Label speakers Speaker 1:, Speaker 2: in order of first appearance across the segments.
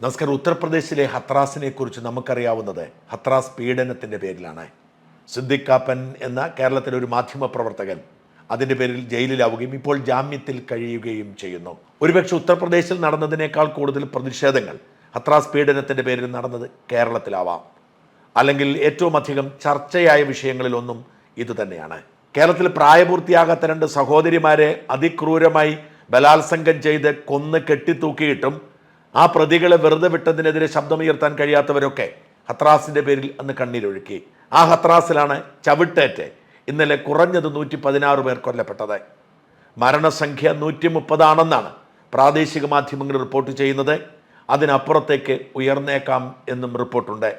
Speaker 1: നമസ്കാരം ഉത്തർപ്രദേശിലെ ഹത്രാസിനെ കുറിച്ച് നമുക്കറിയാവുന്നത് ഹത്രാസ് പീഡനത്തിന്റെ പേരിലാണ്. സിദ്ദിഖാപ്പൻ എന്ന കേരളത്തിലെ ഒരു മാധ്യമ പ്രവർത്തകൻ അതിന്റെ പേരിൽ ജയിലിലാവുകയും ഇപ്പോൾ ജാമ്യത്തിൽ കഴിയുകയും ചെയ്യുന്നു. ഒരുപക്ഷെ ഉത്തർപ്രദേശിൽ നടന്നതിനേക്കാൾ കൂടുതൽ പ്രതിഷേധങ്ങൾ ഹത്രാസ് പീഡനത്തിന്റെ പേരിൽ നടന്നത് കേരളത്തിലാവാം. അല്ലെങ്കിൽ ഏറ്റവും അധികം ചർച്ചയായ വിഷയങ്ങളിലൊന്നും ഇത് തന്നെയാണ് കേരളത്തിൽ പ്രായപൂർത്തിയാകാത്ത രണ്ട് സഹോദരിമാരെ അതിക്രൂരമായി ബലാത്സംഗം ചെയ്ത് കൊന്ന് കെട്ടിത്തൂക്കിയിട്ടും ആ പ്രതികളെ വെറുതെ വിട്ടതിനെതിരെ ശബ്ദമുയർത്താൻ കഴിയാത്തവരൊക്കെ ഹത്രാസിന്റെ പേരിൽ അന്ന് കണ്ണീരൊഴുക്കി. ആ ഹത്രാസിലാണ് ചവിട്ടേറ്റ് ഇന്നലെ കുറഞ്ഞത് നൂറ്റി പതിനാറ് പേർ കൊല്ലപ്പെട്ടത്. മരണസംഖ്യ നൂറ്റി മുപ്പതാണെന്നാണ് പ്രാദേശിക മാധ്യമങ്ങൾ റിപ്പോർട്ട് ചെയ്യുന്നത്. അതിനപ്പുറത്തേക്ക് ഉയർന്നേക്കാം എന്നും റിപ്പോർട്ടുണ്ട്.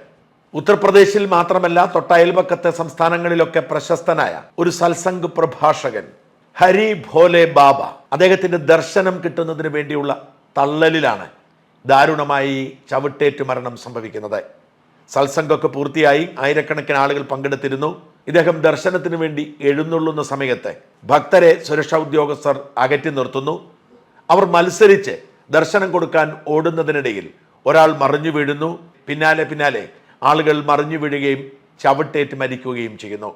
Speaker 1: ഉത്തർപ്രദേശിൽ മാത്രമല്ല തൊട്ടയൽപക്കത്തെ സംസ്ഥാനങ്ങളിലൊക്കെ പ്രശസ്തനായ ഒരു സത്സംഗ് പ്രഭാഷകൻ ഹരി ഭോലെ ബാബ അദ്ദേഹത്തിന്റെ ദർശനം കിട്ടുന്നതിന് വേണ്ടിയുള്ള തള്ളലിലാണ് ദാരുണമായി ചവിട്ടേറ്റ് മരണം സംഭവിക്കുന്നത്. സത്സംഗമൊക്കെ പൂർത്തിയായി ആയിരക്കണക്കിന് ആളുകൾ പങ്കെടുത്തിരുന്നു. ഇദ്ദേഹം ദർശനത്തിന് വേണ്ടി എഴുന്നള്ളുന്ന സമയത്ത് ഭക്തരെ സുരക്ഷാ ഉദ്യോഗസ്ഥർ അകറ്റി നിർത്തുന്നു. അവർ മത്സരിച്ച് ദർശനം കൊടുക്കാൻ ഓടുന്നതിനിടയിൽ ഒരാൾ മറിഞ്ഞു വീഴുന്നു. പിന്നാലെ പിന്നാലെ ആളുകൾ മറിഞ്ഞു വീഴുകയും ചവിട്ടേറ്റ് മരിക്കുകയും ചെയ്യുന്നു.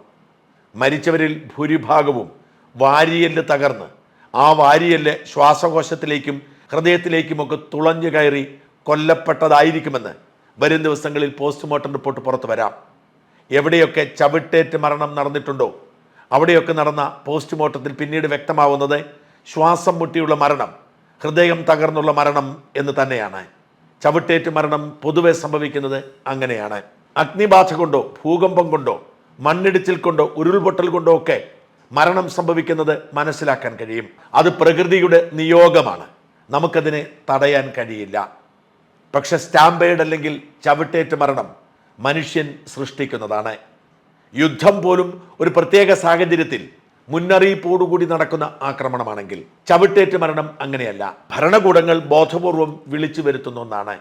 Speaker 1: മരിച്ചവരിൽ ഭൂരിഭാഗവും വാരിയൽ തകർന്ന് ആ വാരിയൽ ശ്വാസകോശത്തിലേക്കും ഹൃദയത്തിലേക്കുമൊക്കെ തുളഞ്ഞു കയറി കൊല്ലപ്പെട്ടതായിരിക്കുമെന്ന് വരും ദിവസങ്ങളിൽ പോസ്റ്റ്മോർട്ടം റിപ്പോർട്ട് പുറത്തു വരാം. എവിടെയൊക്കെ ചവിട്ടേറ്റ് മരണം നടന്നിട്ടുണ്ടോ? അവിടെയൊക്കെ നടന്ന പോസ്റ്റ്മോർട്ടത്തിൽ പിന്നീട് വ്യക്തമാവുന്നത് ശ്വാസം മുട്ടിയുള്ള മരണം ഹൃദയം തകർന്നുള്ള മരണം എന്ന് തന്നെയാണ്. ചവിട്ടേറ്റ് മരണം പൊതുവെ സംഭവിക്കുന്നത് അങ്ങനെയാണ്. അഗ്നിബാധ കൊണ്ടോ ഭൂകമ്പം കൊണ്ടോ മണ്ണിടിച്ചിൽ കൊണ്ടോ ഉരുൾപൊട്ടൽ കൊണ്ടോ ഒക്കെ മരണം സംഭവിക്കുന്നത് മനസ്സിലാക്കാൻ കഴിയും. അത് പ്രകൃതിയുടെ നിയോഗമാണ്. നമുക്കതിനെ തടയാൻ കഴിയില്ല. പക്ഷെ സ്റ്റാമ്പേഡ് അല്ലെങ്കിൽ ചവിട്ടേറ്റ് മരണം മനുഷ്യൻ സൃഷ്ടിക്കുന്നതാണ്. യുദ്ധം പോലും ഒരു പ്രത്യേക സാഹചര്യത്തിൽ മുന്നറിയിപ്പോടുകൂടി നടക്കുന്ന ആക്രമണമാണെങ്കിൽ ചവിട്ടേറ്റ് മരണം അങ്ങനെയല്ല. ഭരണകൂടങ്ങൾ ബോധപൂർവം വിളിച്ചു വരുത്തുന്ന ഒന്നാണ്.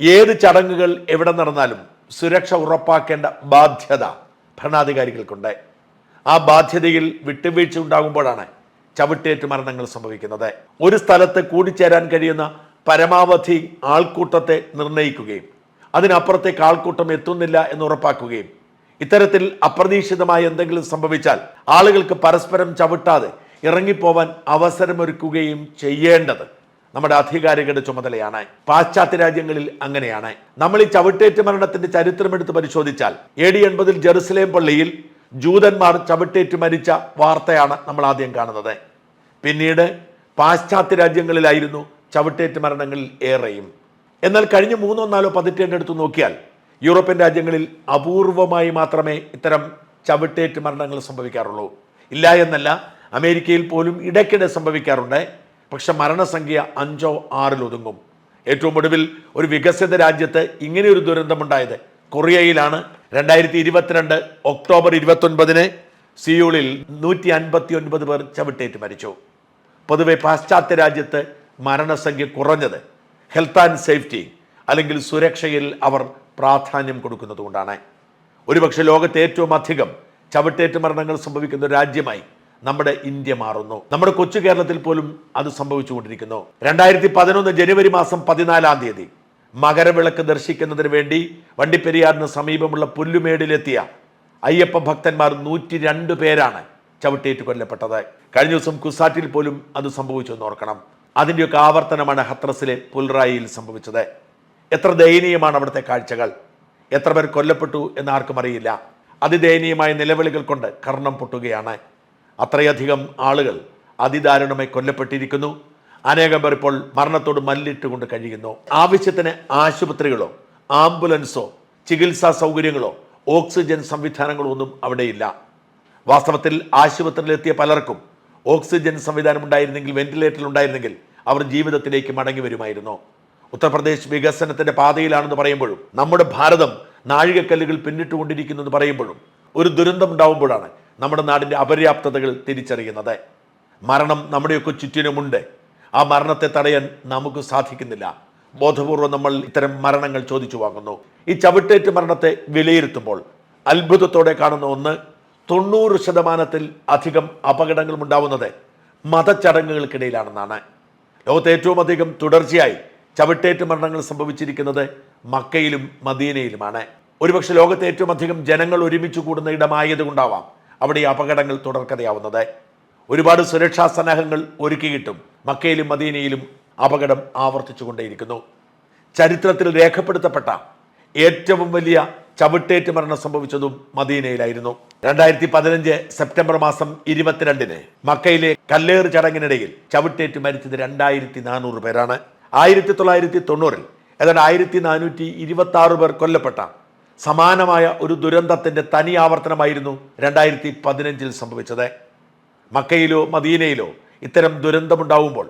Speaker 1: ഏത് ചടങ്ങുകൾ എവിടെ നടന്നാലും സുരക്ഷ ഉറപ്പാക്കേണ്ട ബാധ്യത ഭരണാധികാരികൾക്കുണ്ട്. ആ ബാധ്യതയിൽ വിട്ടുവീഴ്ച ഉണ്ടാകുമ്പോഴാണ് ചവിട്ടേറ്റ് മരണങ്ങൾ സംഭവിക്കുന്നത്. ഒരു സ്ഥലത്ത് കൂടിച്ചേരാൻ കഴിയുന്ന പരമാവധി ആൾക്കൂട്ടത്തെ നിർണയിക്കുകയും അതിനപ്പുറത്തേക്ക് ആൾക്കൂട്ടം എത്തുന്നില്ല എന്ന് ഉറപ്പാക്കുകയും ഇത്തരത്തിൽ അപ്രതീക്ഷിതമായി എന്തെങ്കിലും സംഭവിച്ചാൽ ആളുകൾക്ക് പരസ്പരം ചവിട്ടാതെ ഇറങ്ങിപ്പോവാൻ അവസരമൊരുക്കുകയും ചെയ്യേണ്ടത് നമ്മുടെ അധികാരികളുടെ ചുമതലയാണ്. പാശ്ചാത്യ രാജ്യങ്ങളിൽ അങ്ങനെയാണ്. നമ്മൾ ഈ ചവിട്ടേറ്റ് മരണത്തിന്റെ ചരിത്രം എടുത്ത് പരിശോധിച്ചാൽ എ ഡി എൺപതിൽ ജെറുസലേം പള്ളിയിൽ ജൂതന്മാർ ചവിട്ടേറ്റ് മരിച്ച വാർത്തയാണ് നമ്മൾ ആദ്യം കാണുന്നത്. പിന്നീട് പാശ്ചാത്യ രാജ്യങ്ങളിലായിരുന്നു ചവിട്ടേറ്റ് മരണങ്ങളിൽ ഏറെയും. എന്നാൽ കഴിഞ്ഞ മൂന്നോ നാലോ പതിറ്റേന്റെ നോക്കിയാൽ യൂറോപ്യൻ രാജ്യങ്ങളിൽ അപൂർവമായി മാത്രമേ ഇത്തരം ചവിട്ടേറ്റ് മരണങ്ങൾ സംഭവിക്കാറുള്ളൂ. ഇല്ല എന്നല്ല അമേരിക്കയിൽ പോലും ഇടയ്ക്കിടെ സംഭവിക്കാറുണ്ട്. പക്ഷെ മരണസംഖ്യ അഞ്ചോ ആറിലൊതുങ്ങും ഏറ്റവും ഒടുവിൽ ഒരു വികസിത രാജ്യത്ത് ഇങ്ങനെയൊരു ദുരന്തമുണ്ടായത് കൊറിയയിലാണ്. രണ്ടായിരത്തി ഇരുപത്തിരണ്ട് ഒക്ടോബർ ഇരുപത്തൊൻപതിന് സിയൂളിൽ നൂറ്റി അൻപത്തി ഒൻപത് പേർ ചവിട്ടേറ്റ് മരിച്ചു. പൊതുവെ പാശ്ചാത്യ രാജ്യത്ത് മരണസംഖ്യ കുറഞ്ഞത് ഹെൽത്ത് ആൻഡ് സേഫ്റ്റി അല്ലെങ്കിൽ സുരക്ഷയിൽ അവർ പ്രാധാന്യം കൊടുക്കുന്നതുകൊണ്ടാണ് ഒരുപക്ഷെ ലോകത്തെ ഏറ്റവും അധികം ചവിട്ടേറ്റ് മരണങ്ങൾ സംഭവിക്കുന്ന രാജ്യമായി നമ്മുടെ ഇന്ത്യ മാറുന്നു. നമ്മുടെ കൊച്ചു കേരളത്തിൽ പോലും അത് സംഭവിച്ചുകൊണ്ടിരിക്കുന്നു. രണ്ടായിരത്തി പതിനൊന്ന് ജനുവരി മാസം പതിനാലാം തീയതി മകരവിളക്ക് ദർശിക്കുന്നതിന് വേണ്ടി വണ്ടിപ്പെരിയാറിന് സമീപമുള്ള പുല്ലുമേടിലെത്തിയ അയ്യപ്പ ഭക്തന്മാർ നൂറ്റി രണ്ട് പേരാണ് ചവിട്ടേറ്റ് കൊല്ലപ്പെട്ടത്. കഴിഞ്ഞ ദിവസം കുസാറ്റിൽ പോലും അത് സംഭവിച്ചു എന്ന് ഓർക്കണം. അതിന്റെയൊക്കെ ആവർത്തനമാണ് ഹത്രസിലെ പുൽറായിയിൽ സംഭവിച്ചത്. എത്ര ദയനീയമാണ് അവിടുത്തെ കാഴ്ചകൾ. എത്ര പേർ കൊല്ലപ്പെട്ടു എന്ന് ആർക്കും അറിയില്ല. അതിദയനീയമായ നിലവിളികൾ കൊണ്ട് കർണം പൊട്ടുകയാണ്. അത്രയധികം ആളുകൾ അതിദാരുണമായി കൊല്ലപ്പെട്ടിരിക്കുന്നു. അനേകം പേർ ഇപ്പോൾ മരണത്തോട് മല്ലിട്ടുകൊണ്ട് കഴിയുന്നു. ആവശ്യത്തിന് ആശുപത്രികളോ ആംബുലൻസോ ചികിത്സാ സൗകര്യങ്ങളോ ഓക്സിജൻ സംവിധാനങ്ങളോ ഒന്നും അവിടെയില്ല. വാസ്തവത്തിൽ ആശുപത്രിയിലെത്തിയ പലർക്കും ഓക്സിജൻ സംവിധാനം ഉണ്ടായിരുന്നെങ്കിൽ വെന്റിലേറ്ററിൽ ഉണ്ടായിരുന്നെങ്കിൽ അവർ ജീവിതത്തിലേക്ക് മടങ്ങി വരുമായിരുന്നു. ഉത്തർപ്രദേശ് വികസനത്തിന്റെ പാതയിലാണെന്ന് പറയുമ്പോഴും നമ്മുടെ ഭാരതം നാഴികക്കല്ലുകൾ പിന്നിട്ടുകൊണ്ടിരിക്കുന്നു എന്ന് പറയുമ്പോഴും ഒരു ദുരന്തം ഉണ്ടാവുമ്പോഴാണ് നമ്മുടെ നാടിന്റെ അപര്യാപ്തതകൾ തിരിച്ചറിയുന്നത്. മരണം നമ്മുടെയൊക്കെ ചുറ്റിനുമുണ്ട്. ആ മരണത്തെ തടയാൻ നമുക്ക് സാധിക്കുന്നില്ല. ബോധപൂർവം നമ്മൾ ഇത്തരം മരണങ്ങൾ ചോദിച്ചു വാങ്ങുന്നു. ഈ ചവിട്ടേറ്റ് മരണത്തെ വിലയിരുത്തുമ്പോൾ അത്ഭുതത്തോടെ കാണുന്ന ഒന്ന് തൊണ്ണൂറ് ശതമാനത്തിൽ അധികം അപകടങ്ങളും ഉണ്ടാവുന്നത് മതചടങ്ങുകൾക്കിടയിലാണെന്നാണ് ലോകത്തെ ഏറ്റവും അധികം തുടർച്ചയായി ചവിട്ടേറ്റ് മരണങ്ങൾ സംഭവിച്ചിരിക്കുന്നത് മക്കയിലും മദീനയിലുമാണ്. ഒരുപക്ഷെ ലോകത്തെ ഏറ്റവും അധികം ജനങ്ങൾ ഒരുമിച്ച് കൂടുന്ന ഇടമായതുകൊണ്ടാവാം അവിടെ ഈ അപകടങ്ങൾ തുടർക്കഥയാവുന്നത്. ഒരുപാട് സുരക്ഷാ സന്നാഹങ്ങൾ ഒരുക്കിയിട്ടും മക്കയിലും മദീനയിലും അപകടം ആവർത്തിച്ചുകൊണ്ടേയിരിക്കുന്നു. ചരിത്രത്തിൽ രേഖപ്പെടുത്തപ്പെട്ട ഏറ്റവും വലിയ ചവിട്ടേറ്റ് മരണം സംഭവിച്ചതും മദീനയിലായിരുന്നു. രണ്ടായിരത്തി പതിനഞ്ച് സെപ്റ്റംബർ മാസം ഇരുപത്തിരണ്ടിന് മക്കയിലെ കല്ലേർ ചടങ്ങിനിടയിൽ ചവിട്ടേറ്റ് മരിച്ചത് രണ്ടായിരത്തി നാനൂറ് പേരാണ്. ആയിരത്തി തൊള്ളായിരത്തി തൊണ്ണൂറിൽ ഏതാണ്ട് ആയിരത്തി നാനൂറ്റി ഇരുപത്തി ആറ് പേർ കൊല്ലപ്പെട്ട സമാനമായ ഒരു ദുരന്തത്തിന്റെ തനി ആവർത്തനമായിരുന്നു രണ്ടായിരത്തി പതിനഞ്ചിൽ സംഭവിച്ചത്. മക്കയിലോ മദീനയിലോ ഇത്തരം ദുരന്തമുണ്ടാവുമ്പോൾ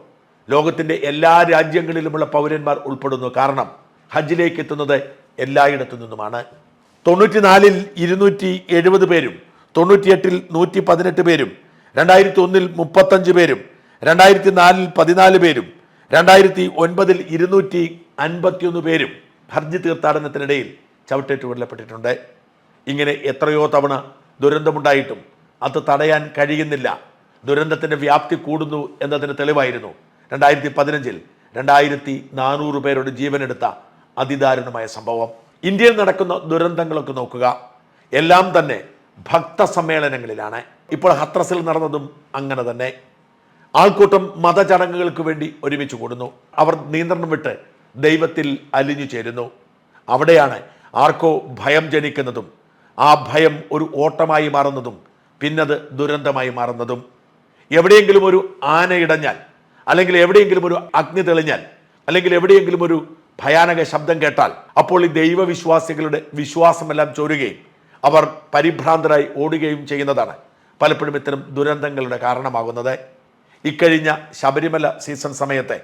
Speaker 1: ലോകത്തിന്റെ എല്ലാ രാജ്യങ്ങളിലുമുള്ള പൗരന്മാർ ഉൾപ്പെടുന്നു. കാരണം ഹജ്ജിലേക്ക് എത്തുന്നത് എല്ലായിടത്തു നിന്നുമാണ്. തൊണ്ണൂറ്റിനാലിൽ ഇരുന്നൂറ്റി എഴുപത് പേരും തൊണ്ണൂറ്റിയെട്ടിൽ നൂറ്റി പതിനെട്ട് പേരും രണ്ടായിരത്തി ഒന്നിൽ മുപ്പത്തഞ്ച് പേരും രണ്ടായിരത്തി നാലിൽ പതിനാല് പേരും രണ്ടായിരത്തി ഒൻപതിൽ ഇരുന്നൂറ്റി അൻപത്തിയൊന്ന് പേരും ഹർജ് തീർത്ഥാടനത്തിനിടയിൽ ചവിട്ടേറ്റ് കൊല്ലപ്പെട്ടിട്ടുണ്ട് ഇങ്ങനെ എത്രയോ തവണ ദുരന്തമുണ്ടായിട്ടും അത് തടയാൻ കഴിയുന്നില്ല. ദുരന്തത്തിന്റെ വ്യാപ്തി കൂടുന്നു എന്നതിന് തെളിവായിരുന്നു. രണ്ടായിരത്തി പതിനഞ്ചിൽ രണ്ടായിരത്തി നാനൂറ് പേരുടെ ജീവനെടുത്ത അതിദാരുണമായ സംഭവം. ഇന്ത്യയിൽ നടക്കുന്ന ദുരന്തങ്ങളൊക്കെ നോക്കുക. എല്ലാം തന്നെ ഭക്ത സമ്മേളനങ്ങളിലാണ്. ഇപ്പോൾ ഹത്രസിൽ നടന്നതും അങ്ങനെ തന്നെ. ആൾക്കൂട്ടം മതചടങ്ങുകൾക്ക് വേണ്ടി ഒരുമിച്ച് കൂടുന്നു. അവർ നിയന്ത്രണം വിട്ട് ദൈവത്തിൽ അലിഞ്ഞു ചേരുന്നു. അവിടെയാണ് ആർക്കോ ഭയം ജനിക്കുന്നതും ആ ഭയം ഒരു ഓട്ടമായി മാറുന്നതും പിന്നത് ദുരന്തമായി മാറുന്നതും. എവിടെയെങ്കിലും ഒരു ആന ഇടഞ്ഞാൽ അല്ലെങ്കിൽ എവിടെയെങ്കിലും ഒരു അഗ്നി തെളിഞ്ഞാൽ അല്ലെങ്കിൽ എവിടെയെങ്കിലും ഒരു ഭയാനക ശബ്ദം കേട്ടാൽ അപ്പോൾ ഈ ദൈവവിശ്വാസികളുടെ വിശ്വാസമെല്ലാം ചോരുകയും അവർ പരിഭ്രാന്തരായി ഓടുകയും ചെയ്യുന്നതാണ് പലപ്പോഴും ഇത്തരം ദുരന്തങ്ങളുടെ കാരണമാകുന്നത്. ഇക്കഴിഞ്ഞ ശബരിമല സീസൺ സമയത്തെ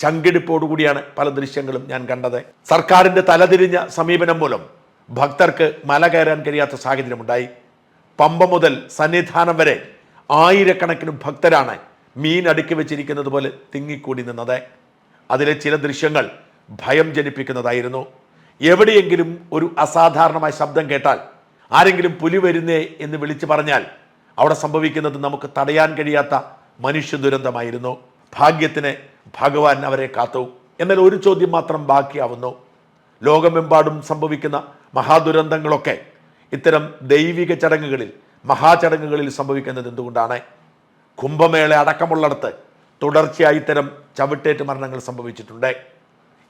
Speaker 1: ചങ്കിടിപ്പോടുകൂടിയാണ് പല ദൃശ്യങ്ങളും ഞാൻ കണ്ടത്. സർക്കാരിന്റെ തലതിരിഞ്ഞ സമീപനം മൂലം ഭക്തർക്ക് മല കയറാൻ കഴിയാത്ത സാഹചര്യമുണ്ടായി. പമ്പ മുതൽ സന്നിധാനം വരെ ആയിരക്കണക്കിന് ഭക്തരാണ് മീൻ അടുക്കി വെച്ചിരിക്കുന്നത് പോലെ തിങ്ങിക്കൂടി നിന്നത്. അതിലെ ചില ദൃശ്യങ്ങൾ ഭയം ജനിപ്പിക്കുന്നതായിരുന്നു. എവിടെയെങ്കിലും ഒരു അസാധാരണമായ ശബ്ദം കേട്ടാൽ ആരെങ്കിലും പുലി വരുന്നേ എന്ന് വിളിച്ചു പറഞ്ഞാൽ അവിടെ സംഭവിക്കുന്നത് നമുക്ക് തടയാൻ കഴിയാത്ത മനുഷ്യ ദുരന്തമായിരുന്നു. ഭാഗ്യത്തിന് ഭഗവാൻ അവരെ കാത്തു. എന്നാൽ ഒരു ചോദ്യം മാത്രം ബാക്കിയാവുന്നു. ലോകമെമ്പാടും സംഭവിക്കുന്ന മഹാദുരന്തങ്ങളൊക്കെ ഇത്തരം ദൈവിക ചടങ്ങുകളിൽ മഹാചടങ്ങുകളിൽ സംഭവിക്കുന്നത് എന്തുകൊണ്ടാണ്? കുംഭമേള അടക്കമുള്ളിടത്ത് തുടർച്ചയായി ഇത്തരം ചവിട്ടേറ്റ് മരണങ്ങൾ സംഭവിച്ചിട്ടുണ്ട്.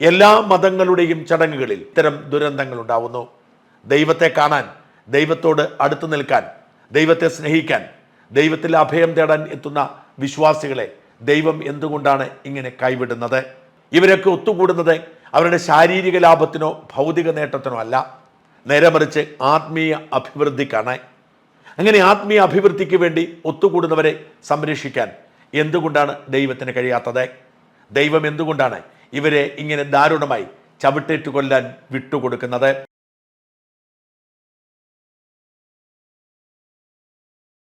Speaker 1: എല്ലാ മതങ്ങളുടെയും ചടങ്ങുകളിൽ ഇത്തരം ദുരന്തങ്ങൾ ഉണ്ടാവുന്നു. ദൈവത്തെ കാണാൻ ദൈവത്തോട് അടുത്തു നിൽക്കാൻ ദൈവത്തെ സ്നേഹിക്കാൻ ദൈവത്തിൽ അഭയം തേടാൻ എത്തുന്ന വിശ്വാസികളെ ദൈവം എന്തുകൊണ്ടാണ് ഇങ്ങനെ കൈവിടുന്നത്? ഇവരൊക്കെ ഒത്തുകൂടുന്നത് അവരുടെ ശാരീരിക ലാഭത്തിനോ ഭൗതിക നേട്ടത്തിനോ അല്ല. നേരെ മറിച്ച് ആത്മീയ അഭിവൃദ്ധിക്കാണ്. അങ്ങനെ ആത്മീയ അഭിവൃദ്ധിക്ക് വേണ്ടി ഒത്തുകൂടുന്നവരെ സംരക്ഷിക്കാൻ എന്തുകൊണ്ടാണ് ദൈവത്തിന് കഴിയാത്തത്? ദൈവം എന്തുകൊണ്ടാണ് ഇവരെ ഇങ്ങനെ ദാരുണമായി ചവിട്ടേറ്റ് കൊല്ലാൻ വിട്ടുകൊടുക്കുന്നത്?